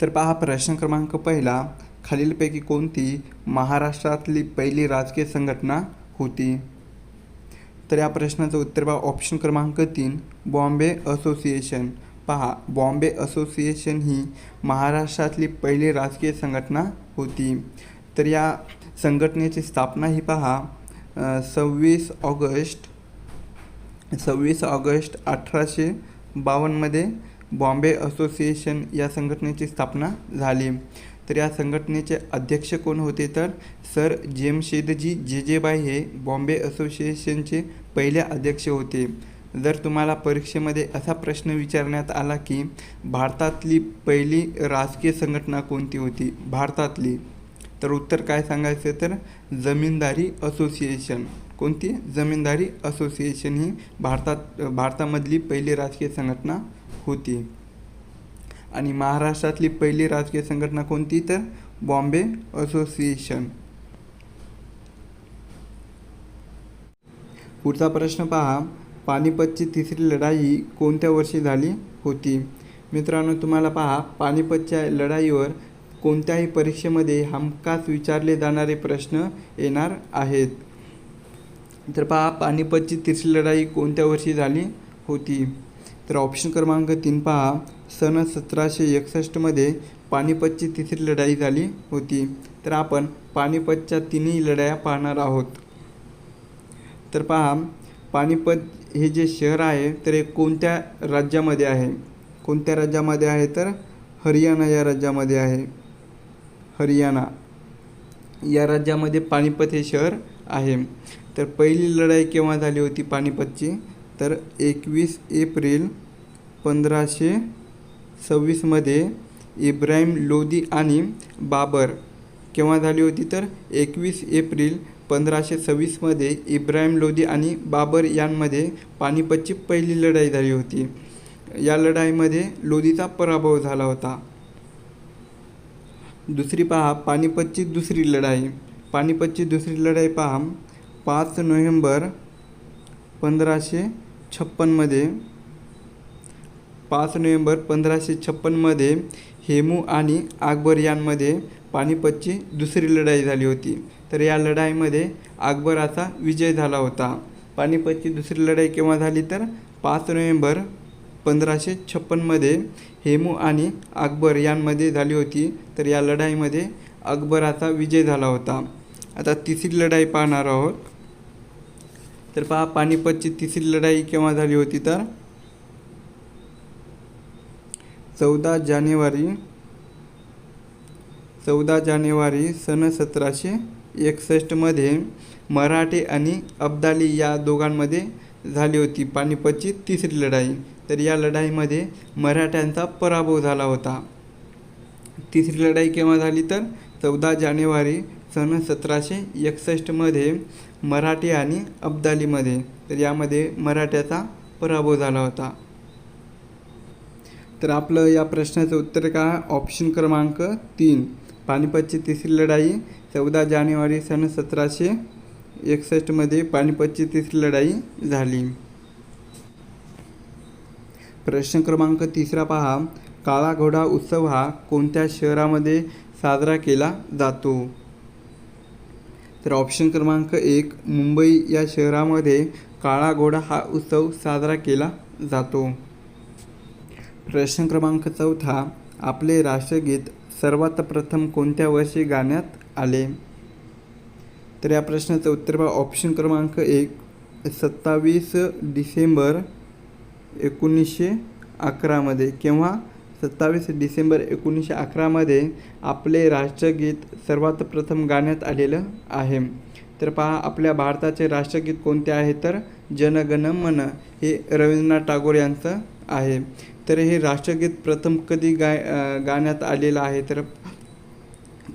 तर पहा प्रश्न क्रमांक पहिला खालीलपैकी कोणती महाराष्ट्रातली पहिली राजकीय संघटना होती? तर या प्रश्नाचं उत्तर पहा ऑप्शन क्रमांक तीन बॉम्बे असोसिएशन. पहा बॉम्बे असोसिएशन ही महाराष्ट्रातली पहिली राजकीय संघटना होती. तर या संघटनेची स्थापना ही पहा सव्वीस ऑगस्ट सव्वीस ऑगस्ट अठराशे बावन्नमध्ये बॉम्बे असोसिएशन या संघटनेची स्थापना झाली. तर या संघटनेचे अध्यक्ष कोण होते? तर सर जेमशेदजी जेजेबाई हे बॉम्बे असोसिएशनचे पहिले अध्यक्ष होते. जर तुम्हाला परीक्षेमध्ये असा प्रश्न विचारण्यात आला की भारतातली पहिली राजकीय संघटना कोणती होती? भारतातली. तर उत्तर काय सांगायचं? तर जमीनदारी असोसिएशन. कोणती? जमीनदारी असोसिएशन ही भारतात भारतामधली पहिली राजकीय संघटना होती. आणि महाराष्ट्रातली पहिली राजकीय संघटना कोणती तर? बॉम्बे असोसिएशन. पुढचा प्रश्न पहा. पानिपतची तिसरी लढाई कोणत्या वर्षी झाली होती? मित्रांनो तुम्हाला पहा. पानिपतच्या लढाईवर कोणत्याही परीक्षेमध्ये हमखास विचारले जाणारे प्रश्न येणार आहेत. तर पहा पानिपतची तिसरी लढाई कोणत्या वर्षी झाली होती? तर ऑप्शन क्रमांक तीन पहा. सन सतराशे एकसष्टमध्ये पानिपतची तिसरी लढाई झाली होती. तर आपण पानिपतच्या तिन्ही लढाया पाहणार आहोत. तर पहा पानिपत हे जे शहर आहे तर हे कोणत्या राज्यामध्ये आहे? कोणत्या राज्यामध्ये आहे? तर हरियाणा या राज्यामध्ये आहे. हरियाणा. या राज्यामध्ये पानिपत हे शहर आहे. तर पहिली लढाई केव्हा झाली होती पानिपतची? तर एकवीस एप्रिल पंधराशे सव्वीसमध्ये इब्राहिम लोदी आणि बाबर केव्हा झाली होती तर एकवीस एप्रिल पंधराशे सव्वीसमध्ये इब्राहिम लोदी आणि बाबर यांमध्ये पानिपतची पहिली लढाई झाली होती. या लढाईमध्ये लोदीचा पराभव झाला होता. दुसरी पहा पानिपतची दुसरी लढाई. पानिपतची दुसरी लढाई पहा पाच नोव्हेंबर पंधराशे छप्पनमध्ये पाच नोव्हेंबर पंधराशे छप्पनमध्ये हेमू आणि अकबर यांमध्ये पानिपतची दुसरी लढाई झाली होती. तर या लढाईमध्ये अकबराचा विजय झाला होता. पानिपतची दुसरी लढाई केव्हा झाली तर? पाच नोव्हेंबर पंधराशे छप्पनमध्ये हेमू आणि अकबर यांमध्ये झाली होती. तर या लढाईमध्ये अकबराचा विजय झाला होता. आता तिसरी लढाई पाहणार आहोत. तर पहा पानिपतची तिसरी लढाई केव्हा झाली होती तर? चौदा जानेवारी चौदा जानेवारी सन सतराशे एकसष्टमध्ये मराठे आणि अब्दाली या दोघांमध्ये झाली होती पानिपतची तिसरी लढाई. तर या लढाईमध्ये मराठ्यांचा पराभव झाला होता. तिसरी लढाई केव्हा झाली तर? चौदा जानेवारी सन सतराशे एकसष्टमध्ये मराठी आणि अब्दालीमध्ये. तर यामध्ये मराठ्याचा पराभव झाला होता. तर आपलं या प्रश्नाचं उत्तर का ऑप्शन क्रमांक तीन. पानिपतची तिसरी लढाई चौदा जानेवारी सन सतराशे एकसष्टमध्ये पानिपतची तिसरी लढाई झाली. प्रश्न क्रमांक तिसरा पहा. काळा घोडा उत्सव हा कोणत्या शहरामध्ये साजरा केला जातो? तर ऑप्शन क्रमांक एक मुंबई या शहरामध्ये काळा घोडा हा उत्सव साजरा केला जातो. प्रश्न क्रमांक चौथा आपले राष्ट्रगीत सर्वात प्रथम कोणत्या वर्षी गाण्यात आले? तर या प्रश्नाचं उत्तर बघा ऑप्शन क्रमांक एक सत्तावीस डिसेंबर एकोणीसशे अकरामध्ये. किंवा सत्तावीस डिसेंबर एकोणीसशे अकरामध्ये आपले राष्ट्रगीत सर्वात प्रथम गाण्यात आलेलं आहे. तर पहा आपल्या भारताचे राष्ट्रगीत कोणते आहे? तर जनगण मन हे रवींद्रनाथ टागोर यांचं आहे. तर हे राष्ट्रगीत प्रथम कधी गाय गाण्यात आलेलं आहे? तर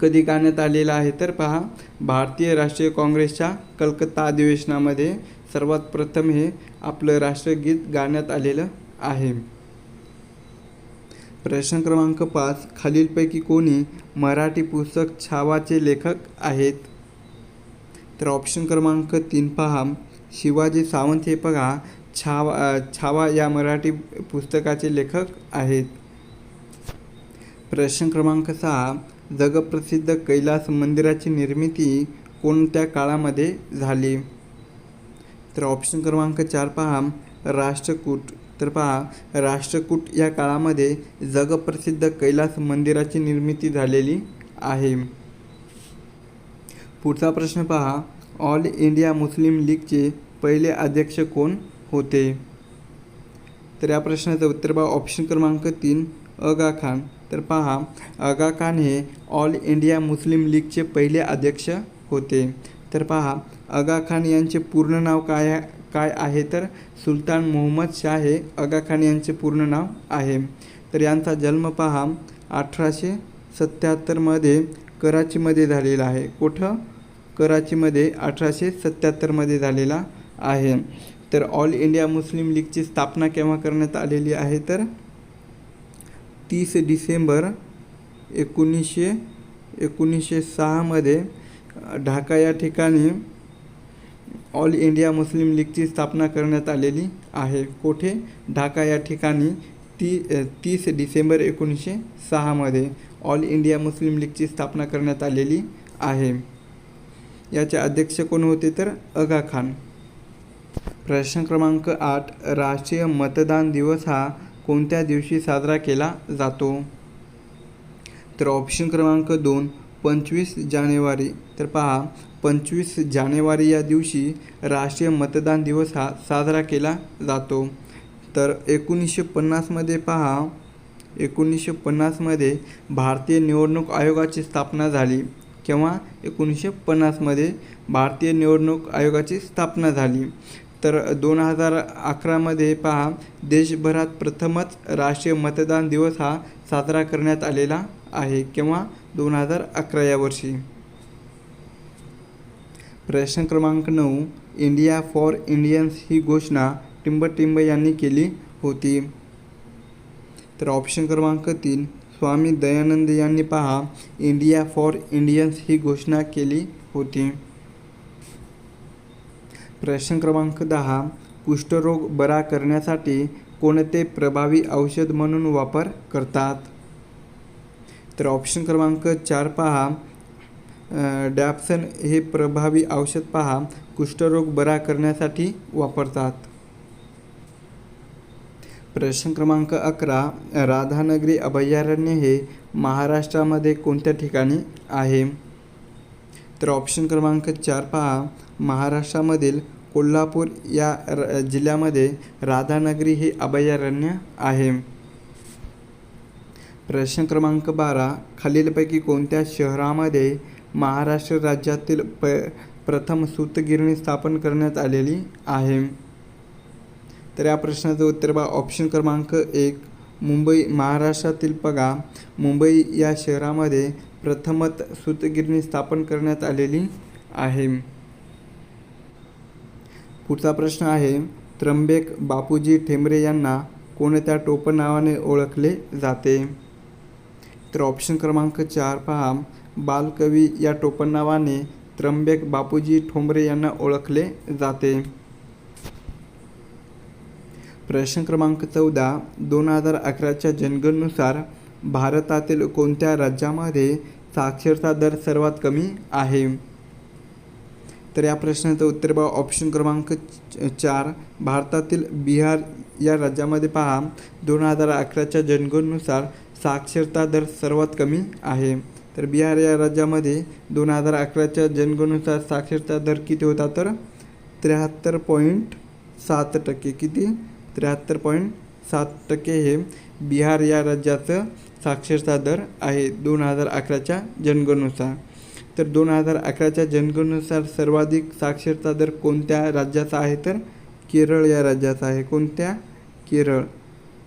कधी गाण्यात आलेलं आहे? तर पहा भारतीय राष्ट्रीय काँग्रेसच्या कलकत्ता अधिवेशनामध्ये सर्वात प्रथम हे आपलं राष्ट्रगीत गाण्यात आलेलं आहे. प्रश्न क्रमांक पाच खालीलपैकी कोणी मराठी पुस्तक छावाचे लेखक आहेत? तर ऑप्शन क्रमांक तीन पहा. शिवाजी सावंत हे बघा छावा छावा या मराठी पुस्तकाचे लेखक आहेत. प्रश्न क्रमांक सहा जगप्रसिद्ध कैलास मंदिराची निर्मिती कोणत्या काळामध्ये झाली? तर ऑप्शन क्रमांक चार पहा राष्ट्रकूट. तर पहा राष्ट्रकूट या काळामध्ये जगप्रसिद्ध कैलास मंदिराची निर्मिती झालेली आहे. पुढचा प्रश्न पहा ऑल इंडिया मुस्लिम लीगचे पहिले अध्यक्ष कोण होते? तर या प्रश्नाचं उत्तर पहा ऑप्शन क्रमांक तीन अगा खान. तर पहा अगा खान हे ऑल इंडिया मुस्लिम लीगचे पहिले अध्यक्ष होते. तर पहा अगा खान यांचे पूर्ण नाव काय काय आहे तर सुलतान मोहम्मद शाह हे अगा खान यांचे पूर्ण नाव आहे. तर यांचा जन्म पहा अठराशे सत्याहत्तरमध्ये कराचीमध्ये झालेला आहे. कुठं? कराचीमध्ये अठराशे सत्याहत्तरमध्ये झालेला आहे. तर ऑल इंडिया मुस्लिम लीगची स्थापना केव्हा करण्यात आलेली आहे तर? तीस डिसेंबर एकोणीसशे एकोणीसशे सहामध्ये ढाका या ठिकाणी ऑल इंडिया मुस्लिम लीगची स्थापना करण्यात आलेली आहे. कोठे? ढाका या ठिकाणी ती तीस डिसेंबर एकोणीसशे सहामध्ये ऑल इंडिया मुस्लिम लीगची स्थापना करण्यात आलेली आहे. याचे अध्यक्ष कोण होते तर? अगा खान. प्रश्न क्रमांक आठ राष्ट्रीय मतदान दिवस हा कोणत्या दिवशी साजरा केला जातो? तर ऑप्शन क्रमांक दोन पंचवीस जानेवारी. तर पहा पंचवीस जानेवारी या दिवशी राष्ट्रीय मतदान दिवस हा साजरा केला जातो. तर एकोणीसशे पन्नासमध्ये पहा. एकोणीसशे पन्नासमध्ये भारतीय निवडणूक आयोगाची स्थापना झाली. केव्हा? एकोणीसशे पन्नासमध्ये भारतीय निवडणूक आयोगाची स्थापना झाली. तर दोन हजार अकरामध्ये पहा. देशभरात प्रथमच राष्ट्रीय मतदान दिवस हा साजरा करण्यात आलेला आहे. केव्हा? दोन हजार अकरा या वर्षी. प्रश्न क्रमांक नऊ इंडिया फॉर इंडियन्स ही घोषणा टिंबटिंब यांनी केली होती. तर ऑप्शन क्रमांक तीन स्वामी दयानंद यांनी पहा इंडिया फॉर इंडियन्स ही घोषणा केली होती. प्रश्न क्रमांक दहा कुष्ठरोग बरा करण्यासाठी कोणते प्रभावी औषध म्हणून वापर करतात? तर ऑप्शन क्रमांक चार पहा डॅप्सन हे प्रभावी औषध पहा कुष्ठरोग बरा करण्यासाठी वापरतात. प्रश्न क्रमांक अकरा राधानगरी अभयारण्य हे महाराष्ट्रामध्ये कोणत्या ठिकाणी आहे? तर ऑप्शन क्रमांक चार पहा महाराष्ट्रामधील कोल्हापूर या र जिल्ह्यामध्ये राधानगरी हे अभयारण्य आहे. प्रश्न क्रमांक बारा खालीलपैकी कोणत्या शहरामध्ये महाराष्ट्र राज्यातील प प्रथम सूतगिरणी स्थापन करण्यात आलेली आहे. तर या प्रश्नाचं उत्तर बा ऑप्शन क्रमांक एक मुंबई महाराष्ट्रातील बघा मुंबई या शहरामध्ये प्रथमत सूतगिरणी स्थापन करण्यात आलेली आहे. पुढचा प्रश्न आहे त्र्यंबेक बापूजी ठेंबरे यांना कोणत्या टोपण नावाने ओळखले जाते? तर ऑप्शन क्रमांक चार पहा. बालकवी या टोपण नावाने त्र्यंबक बापूजी ठोंबरे यांना ओळखले जाते. प्रश्न क्रमांक चौदा. दोन हजार अकराच्या जनगणनुसार भारतातील कोणत्या राज्यामध्ये साक्षरता दर सर्वात कमी आहे? तर या प्रश्नाचं उत्तर बघा ऑप्शन क्रमांक चार. भारतातील बिहार या राज्यामध्ये पहा. दोन हजार अकराच्या जनगणनुसार साक्षरता दर सर्वात कमी आहे. तर बिहार या राज्यामध्ये दोन हजार अकराच्या जनगणनेनुसार साक्षरता दर किती होता तर? त्र्याहत्तर पॉईंट सात टक्के. किती? त्र्याहत्तर पॉईंट सात टक्के हे बिहार या राज्याचं साक्षरता दर आहे दोन हजार अकराच्या जनगणनेनुसार. तर दोन हजार अकराच्या जनगणनेनुसार सर्वाधिक साक्षरता दर कोणत्या राज्याचा आहे तर? केरळ या राज्याचा आहे. कोणत्या? केरळ.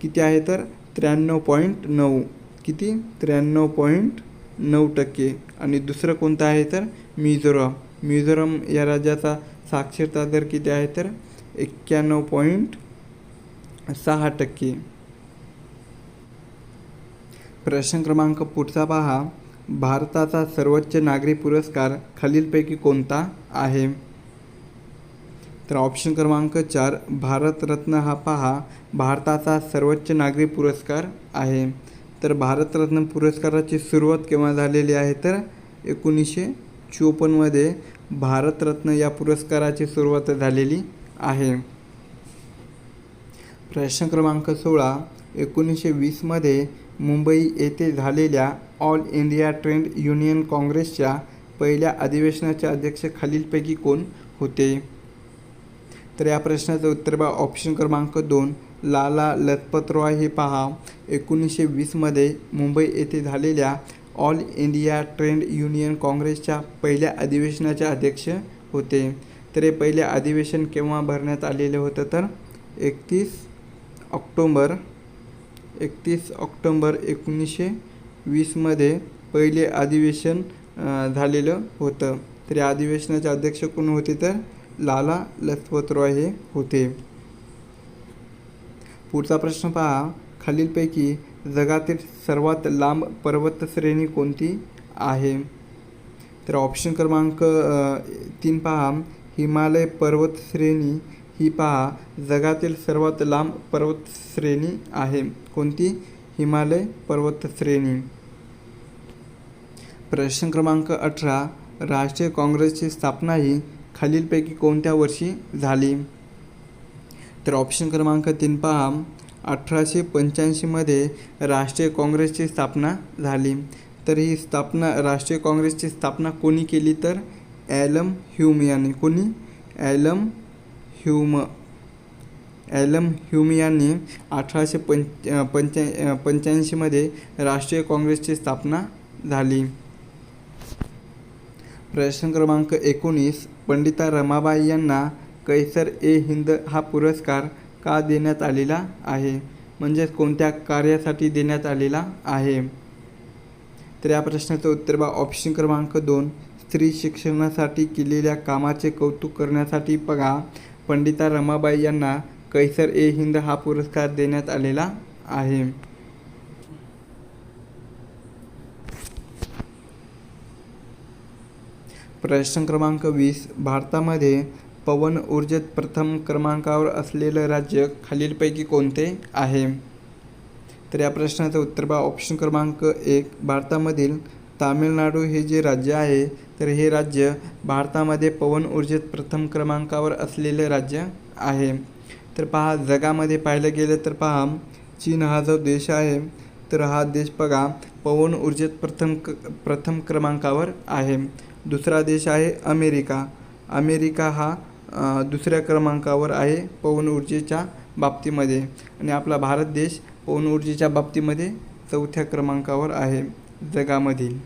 किती आहे तर? त्र्याण्णव पॉईंट नऊ. किती? त्र्याण्णव पॉईंट नऊ टक्के. आणि दुसरं कोणतं आहे तर? मिझोरम. मिझोरम या राज्याचा साक्षरता दर किती आहे तर? एक्क्याण्णव पॉईंट सहा टक्के. प्रश्न क्रमांक पुढचा पहा. भारताचा सर्वोच्च नागरी पुरस्कार खालीलपैकी कोणता आहे? तर ऑप्शन क्रमांक चार भारतरत्न हा पहा भारताचा सर्वोच्च नागरी पुरस्कार आहे. तर भारतरत्न पुरस्काराची सुरुवात केव्हा झालेली आहे? तर एकोणीसशे चोपन्नमध्ये भारतरत्न या पुरस्काराची सुरुवात झालेली आहे. प्रश्न क्रमांक सोळा एकोणीसशे वीसमध्ये मुंबई येथे झालेल्या ऑल इंडिया ट्रेड युनियन काँग्रेसच्या पहिल्या अधिवेशनाच्या अध्यक्ष खालीलपैकी कोण होते? तर या प्रश्नाचं उत्तर बा ऑप्शन क्रमांक दोन लाला लजपतराय हे पहा. एकोणीसशे वीसमध्ये मुंबई येथे झालेल्या ऑल इंडिया ट्रेड युनियन काँग्रेसच्या पहिल्या अधिवेशनाचे अध्यक्ष होते. तर हे पहिले अधिवेशन केव्हा भरण्यात आलेलं होतं तर? एकतीस ऑक्टोंबर एकतीस ऑक्टोंबर एकोणीसशे वीसमध्ये पहिले अधिवेशन झालेलं होतं. तर या अधिवेशनाचे अध्यक्ष कोण होते तर? लाला लजपतराय हे होते. पुढचा प्रश्न पहा. खालीलपैकी जगातील सर्वात लांब पर्वतश्रेणी कोणती आहे? तर ऑप्शन क्रमांक तीन पहा. हिमालय पर्वतश्रेणी ही पहा. जगातील सर्वात लांब पर्वतश्रेणी आहे. कोणती? हिमालय पर्वतश्रेणी. प्रश्न क्रमांक अठरा. राष्ट्रीय काँग्रेसची स्थापना ही खालीलपैकी कोणत्या वर्षी झाली? तर ऑप्शन क्रमांक तीन पहा. अठराशे पंच्याऐंशीमध्ये राष्ट्रीय काँग्रेसची स्थापना झाली. तर ही स्थापना राष्ट्रीय काँग्रेसची स्थापना कोणी केली तर? ॲलम ह्युमियाने यांनी. कोणी? ॲलम ह्युम ॲलम ह्यूम यांनी अठराशे पंच पंच्या पंच्याऐंशीमध्ये राष्ट्रीय काँग्रेसची स्थापना झाली. प्रश्न क्रमांक एकोणीस. पंडिता रमाबाई यांना कैसर ए हिंद हा पुरस्कार का देण्यात आलेला आहे? म्हणजेच कोणत्या कार्यासाठी देण्यात आलेला आहे? तर या प्रश्नाचं उत्तर बा ऑप्शन क्रमांक दोन. स्त्री शिक्षणासाठी केलेल्या कामाचे कौतुक करण्यासाठी बघा. पंडिता रमाबाई यांना कैसर ए हिंद हा पुरस्कार देण्यात आलेला आहे. प्रश्न क्रमांक वीस भारतामध्ये पवन ऊर्जेत प्रथम क्रमांकावर असलेलं राज्य खालीलपैकी कोणते आहे? तर या प्रश्नाचं उत्तर बा ऑप्शन क्रमांक एक भारतामधील तामिळनाडू हे जे राज्य आहे तर हे राज्य भारतामध्ये पवन ऊर्जेत प्रथम क्रमांकावर असलेलं राज्य आहे. तर पहा जगामध्ये पाहिलं गेलं तर पहा चीन हा जो देश आहे तर हा देश बघा पवन ऊर्जेत प्रथम क प्रथम क्रमांकावर आहे. दुसरा देश आहे अमेरिका. अमेरिका हा दुसऱ्या क्रमांकावर आहे पवन ऊर्जेच्या बाबतीमध्ये आणि आपला भारत देश पवन ऊर्जेच्या बाबतीमध्ये चौथ्या क्रमांकावर आहे जगामधील.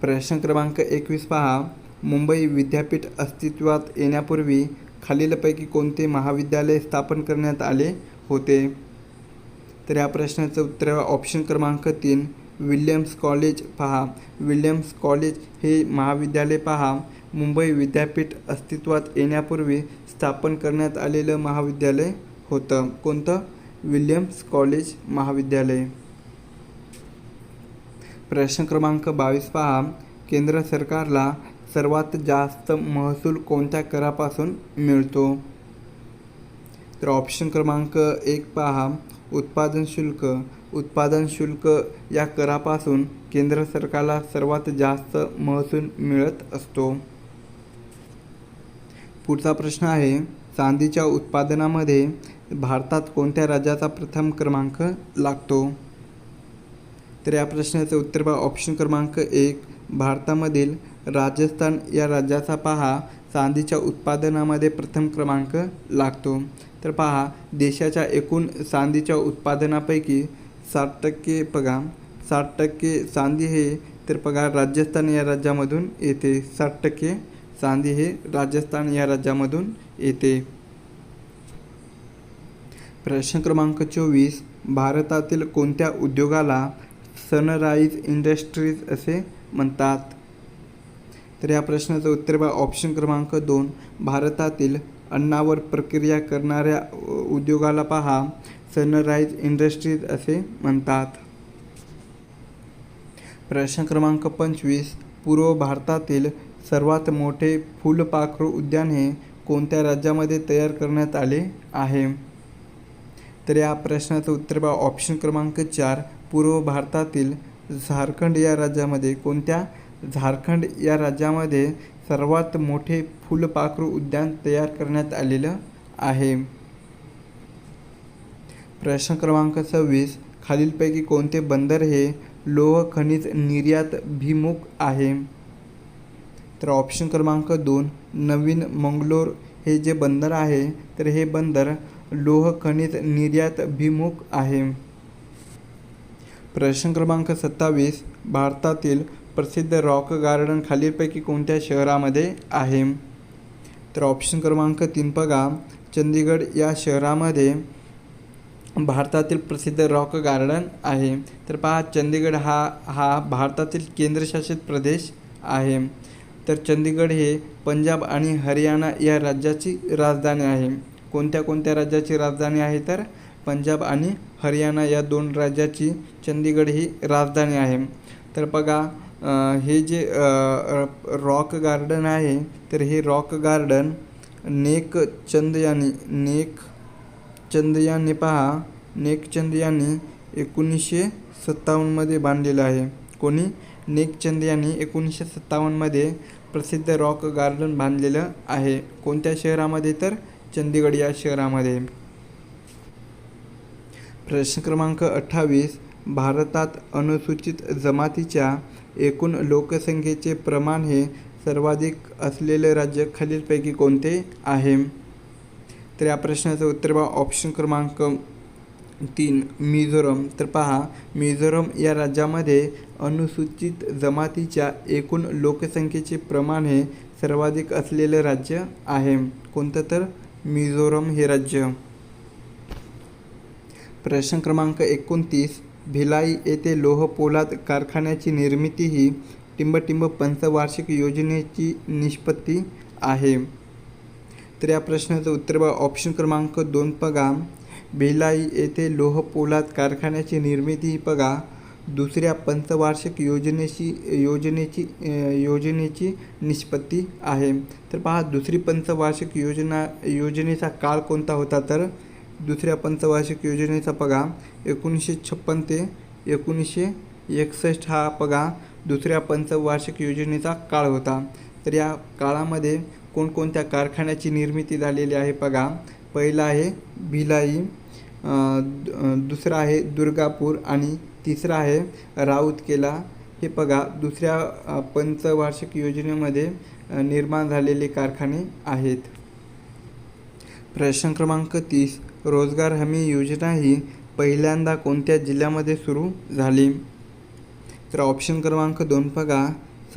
प्रश्न क्रमांक एकवीस पहा. मुंबई विद्यापीठ अस्तित्वात येण्यापूर्वी खालीलपैकी कोणते महाविद्यालय स्थापन करण्यात आले होते? तर या प्रश्नाचं उत्तर ऑप्शन क्रमांक तीन. विल्यम्स कॉलेज पहा. विल्यम्स कॉलेज हे महाविद्यालय पहा. मुंबई विद्यापीठ अस्तित्वात येण्यापूर्वी स्थापन करण्यात आलेलं महाविद्यालय होतं. कोणतं? विल्यम्स कॉलेज महाविद्यालय. प्रश्न क्रमांक बावीस पहा. केंद्र सरकारला सर्वात जास्त महसूल कोणत्या करापासून मिळतो? तर ऑप्शन क्रमांक एक पहा. उत्पादन शुल्क. उत्पादन शुल्क या करापासून केंद्र सरकारला सर्वात जास्त महसूल मिळत असतो. पुढचा प्रश्न आहे चांदीच्या उत्पादनामध्ये भारतात कोणत्या राज्याचा प्रथम क्रमांक लागतो? तर या प्रश्नाचं उत्तर पहा. ऑप्शन क्रमांक एक भारतामधील राजस्थान या राज्याचा पहा. चांदीच्या उत्पादनामध्ये प्रथम क्रमांक लागतो. तर पहा देशाच्या एकूण चांदीच्या उत्पादनापैकी साठ टक्के पगार साठ टक्के चांदी हे तर पगार राजस्थान या राज्यामधून येते. साठ टक्के चांदी हे राजस्थान या राज्यामधून येते. प्रश्न क्रमांक चोवीस. भारतातील कोणत्या उद्योगाला सनराईज इंडस्ट्रीज असे म्हणतात? तर या प्रश्नाचं उत्तर बा ऑप्शन क्रमांक दोन. भारतातील अन्नावर प्रक्रिया करणाऱ्या उद्योगाला पहा. सनराईज इंडस्ट्रीज असे म्हणतात. प्रश्न क्रमांक पंचवीस. पूर्व भारतातील सर्वात मोठे फुलपाखरू उद्यान हे कोणत्या राज्यामध्ये तयार करण्यात आले आहे? तर या प्रश्नाचं उत्तर बा ऑप्शन क्रमांक चार. पूर्व भारतातील झारखंड या राज्यामध्ये कोणत्या? झारखंड या राज्यामध्ये सर्वात मोठे फुलपाखरू उद्यान तयार करण्यात आलेलं आहे. प्रश्न क्रमांक सव्वीस. खालीलपैकी कोणते बंदर हे लोह खनिज निर्यात भिमुख आहे? तर ऑप्शन क्रमांक दोन नवीन मंगलोर हे जे बंदर आहे तर हे बंदर लोह खनिज निर्यात भिमुख आहे. प्रश्न क्रमांक सत्तावीस भारतातील प्रसिद्ध रॉक गार्डन खालीलपैकी कोणत्या शहरामध्ये आहे? तर ऑप्शन क्रमांक तीन बघा. चंदीगड या शहरामध्ये भारतातील प्रसिद्ध रॉक गार्डन आहे. तर पहा चंदीगड हा हा भारतातील केंद्रशासित प्रदेश आहे. तर चंदीगड हे पंजाब आणि हरियाणा या राज्याची राजधानी आहे. कोणत्या कोणत्या राज्याची राजधानी आहे तर? पंजाब आणि हरियाणा या दोन राज्याची चंदीगड ही राजधानी आहे. तर बघा हे जे रॉक गार्डन आहे तर हे रॉक गार्डन नेक चंद यांनी नेक चंद यांनी पहा नेकचंद यांनी एकोणीसशे सत्तावन्नमध्ये बांधलेलं आहे. कोणी? नेकचंद यांनी एकोणीसशे सत्तावन्नमध्ये प्रसिद्ध रॉक गार्डन बांधलेलं आहे. कोणत्या शहरामध्ये तर? चंदीगड या शहरामध्ये. प्रश्न क्रमांक अठ्ठावीस. भारतात अनुसूचित जमातीच्या एकूण लोकसंख्येचे प्रमाण हे सर्वाधिक असलेले राज्य खालीलपैकी कोणते आहे? तर या प्रश्नाचं उत्तर बघा. ऑप्शन क्रमांक तीन मिझोरम. तर पहा मिझोरम या राज्यामध्ये अनुसूचित जमातीच्या एकूण लोकसंख्येचे प्रमाण हे सर्वाधिक असलेलं राज्य आहे. कोणतं तर? मिझोरम हे राज्य. प्रश्न क्रमांक एकोणतीस भिलाई येथे लोह पोलाद कारखान्याची निर्मिती ही टिंबटिंब पंचवार्षिक योजनेची निष्पत्ती आहे. तर या प्रश्नाचं उत्तर बघा. ऑप्शन क्रमांक दोन बघा. भिलाई येथे लोह पोलाद कारखान्याची निर्मिती ही बघा. दुसऱ्या पंचवार्षिक योजनेची योजनेची योजनेची निष्पत्ती आहे. तर पहा दुसरी पंचवार्षिक योजना योजनेचा काळ कोणता होता? तर दुसऱ्या पंचवार्षिक योजनेचा बघा. एकोणीसशे छप्पन ते एकोणीसशे एकसष्ट हा बघा. दुसऱ्या पंचवार्षिक योजनेचा काळ होता. तर या काळामध्ये कोणकोणत्या कारखान्याची निर्मिती झालेली आहे बघा. पहिला आहे भिलाई दुसरं दुसरा आहे दुर्गापूर आणि तिसरा आहे राऊतकेला. हे बघा दुसऱ्या पंचवार्षिक योजनेमध्ये निर्माण झालेले कारखाने आहेत. प्रश्न क्रमांक तीस रोजगार हमी योजना ही पहिल्यांदा कोणत्या जिल्ह्यामध्ये सुरू झाली? तर ऑप्शन क्रमांक दोन बघा.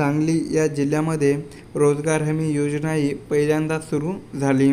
सांगली या जिल्ह्यामध्ये रोजगार हमी योजना ही पहिल्यांदा सुरू झाली.